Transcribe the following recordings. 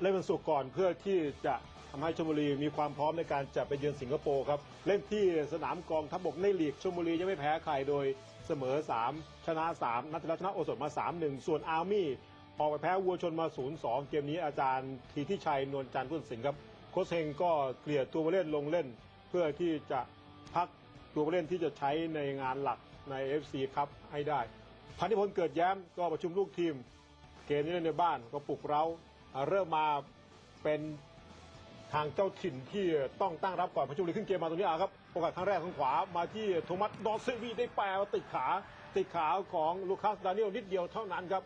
เล่นวันศุกร์ก่อนเพื่อที่จะทำให้ชลบุรีมีความพร้อมในการจะไปเยือนสิงคโปร์ครับ เล่นที่สนามกองทัพบกในลีกชลบุรียังไม่แพ้ใครโดยเสมอ 3 ชนะ 3 นัดแล้วชนะโอสถมา 3-1 ส่วนอาร์มี่ออกไปแพ้วัวชนมา 0-2 เกมนี้อาจารย์ทีที่ชัยนวลจันทร์พุทธสิงห์ครับโค้ชเฮงก็เกลี่ยตัวผู้เล่นลงเล่น เพื่อที่จะพักตัวผู้เล่นที่จะใช้ในงานหลักใน FC ครับให้ได้ พันธิพลเกิดแย้มก็ประชุมลูกทีม เกมนี้เล่นในบ้านก็ปลุกเรา เริ่มมาเป็นทางเจ้าถิ่นที่ต้องตั้งรับก่อนพระชลบุรีขึ้นเกมมาตรงนี้อะครับโอกาสครั้งแรกทางขวามาที่โทมัสดอสเซวีได้แปลว่าติดขาติดขาของลูคัสดานิเอลนิดเดียวเท่านั้นครับ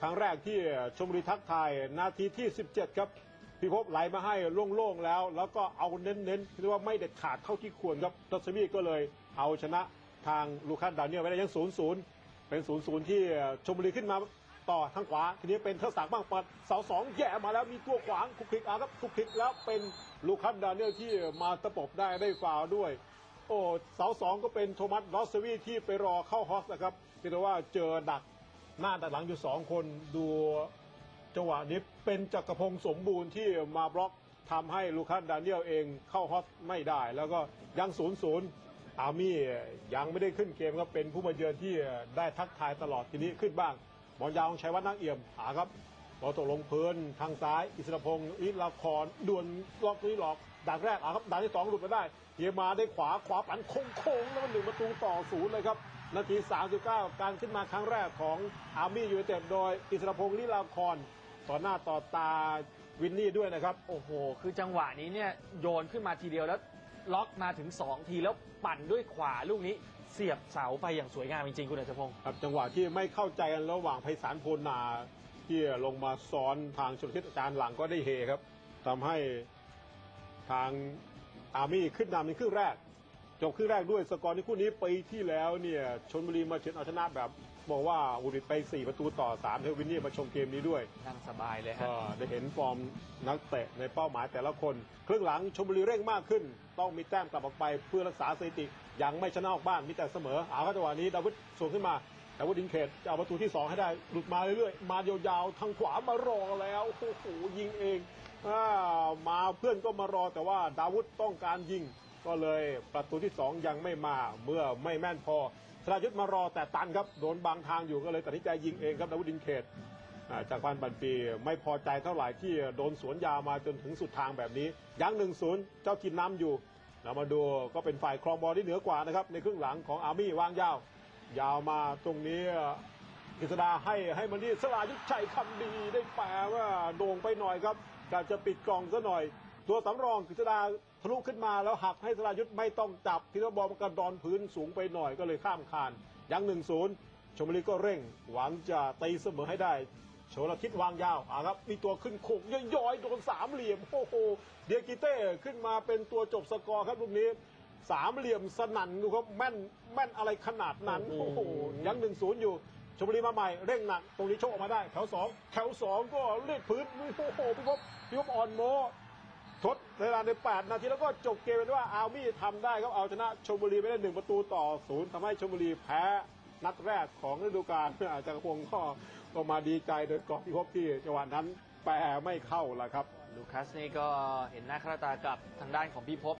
ครั้งแรกที่ชมบุรีทักทายนาทีที่ 17 ครับพิภพไหลมาให้โล่งๆแล้ว แล้วก็เอาเน้นๆเรียกว่าไม่เด็ดขาดเท่าที่ควรครับดอสเซวีก็เลยเอาชนะทางลูคัสดานิเอลไว้ได้ยัง 0-0 เป็น 0-0 ที่ชมบุรีขึ้นมา ต่อทางขวา ทีนี้เป็นเทศศักดิ์บ้างเปิดเสาสองแย่มาแล้วมีตัวขวางคุกคลิกอาครับคุกคลิกแล้วเป็นลูคัสดานิเอลที่มาตะปบได้ได้ฟาวด้วย โอ้เสาสองก็เป็นโทมัสดอสเซวีที่ไปรอเข้าฮอสนะครับเพียงแต่ว่าเจอดักหน้าดักหลังอยู่สองคนดูจังหวะนี้เป็นจักรพงศ์สมบูรณ์ที่มาบล็อกทำให้ลูคัสดานิเอลเองเข้าฮอสไม่ได้ แล้วก็ยังศูนย์ศูนย์อาร์มี่ยังไม่ได้ขึ้นเกมครับเป็นผู้มาเยือนที่ได้ทักทายตลอดทีนี้ขึ้นบ้าง บอลยาวของชัยวัฒน์นักเอี่ยมหาครับบอลตกลงพื้นทางซ้าย อิสระพงศ์อิลาคอนด่วนล็อกนี้หลอกดักแรกอะครับดักที่สองหลุดมาได้เฮียมาได้ขวาขวาปันโค้งๆแล้วมันหนึ่งประตูต่อศูนย์เลยครับนาที 39 การขึ้นมาครั้งแรกของอาร์มี่ยูไนเต็ดโดย อิสระพงศ์ลิลาคอนต่อหน้าต่อตาวินนี่ด้วยนะครับ โอ้โห คือจังหวะนี้เนี่ยโยนขึ้นมาทีเดียวแล้วล็อกมาถึง 2 ทีแล้วปั่นด้วยขวาลูกนี้ เสียบเสาไปอย่างสวยงามจริงๆคุณอัจฉพงศ์ครับจังหวะที่ไม่เข้าใจกันระหว่างไพศาลโพนาที่ลงมาซ้อนทางชลทิศอาจารย์หลังก็ได้เฮครับทำให้ทางอาร์มี่ขึ้นนำในครึ่งแรกจบครึ่งแรกด้วยสกอร์ที่คู่นี้ปีที่แล้วเนี่ยชนบุรีมาเฉือนเอาชนะแบบบอกว่าอุดรไป 4 ประตูต่อ 3 เทวินนี่มาชมเกมนี้ด้วยนั่งสบายเลยฮะก็ได้เห็นฟอร์มนักเตะในเป้าหมายแต่ละคน ครึ่งหลังชมบุรีเร่งมากขึ้น ต้องมีแต้มกลับออกไปเพื่อรักษาสถิติ ยังไม่ชนะออกบ้านมีแต่เสมอเอาครับจังหวะนี้ดาวิดส่งขึ้นมาดาวิดดินเขตจะเอาประตูที่ 2 ให้ได้หลุดมาเรื่อยๆ มายาวๆทางขวามารอแล้วโอ้โหยิงเองอามาเพื่อนก็มารอแต่ว่าดาวุธต้องการยิง ก็เลยประตูที่ 2 ยังไม่มาเมื่อไม่แม่นพอสรายุทธมารอแต่ตันครับโดนบังทางอยู่ก็เลยตัดสินใจยิงเองครับดาวุธดินเขตจากพันปันปีไม่พอใจเท่าไหร่ที่โดนสวนยามาจนถึงสุดทางแบบนี้ยังหนึ่งศูนย์เจ้ากินน้ำอยู่ เรามาดูก็เป็นฝ่ายครองบอลที่เหนือกว่านะครับ ในครึ่งหลังของอาร์มี่วางยาว ยาวมาตรงนี้กฤษดาให้ให้มันที่สลายุทธชัยคำดีได้แปลว่าโด่งไปหน่อยครับกาจะปิดกล่องซะหน่อย ตัวสำรองกฤษดาทะลุขึ้นมาแล้วหักให้สลายุทธไม่ต้องจับทีละบอลมันกระดอนพื้นสูงไปหน่อยก็เลยข้ามคานยังหนึ่งศูนย์ชมบุรีก็เร่งหวังจะตีเสมอให้ได้ โชลทิศวางยาวอะครับ มีตัวขึ้นโขกย้อยๆโดนสามเหลี่ยมโอ้โหเดียกิเต้ขึ้นมาเป็นตัวจบสกอร์ครับลูกนี้สามเหลี่ยมสนั่นดูครับแม่นแม่นอะไรขนาดนั้นโอ้โหยังหนึ่งศูนย์อยู่ชมบุรีมาใหม่เร่งหนักตรงนี้โชคออกมาได้แถวสองแถวสองก็เลีดพื้นโอ้โหพี่พบพี่พบอ่อนโมทดเวลาใน 8 นาทีแล้วก็จบเกมเป็นว่าอาร์มี่ทำได้ครับเอาชนะชมบุรีไปได้หนึ่งประตูต่อศูนย์ทำให้ชมบุรีแพ้ นัดแรกของฤดูกาลอาจารย์พงศ์ก็ก็มาดีใจโดยกอบที่พที่จังหวะนั้นแปรไม่เข้าละครับ ลูคัสนี่ก็เห็นหน้าค่าตากับทางด้านของพี่พบ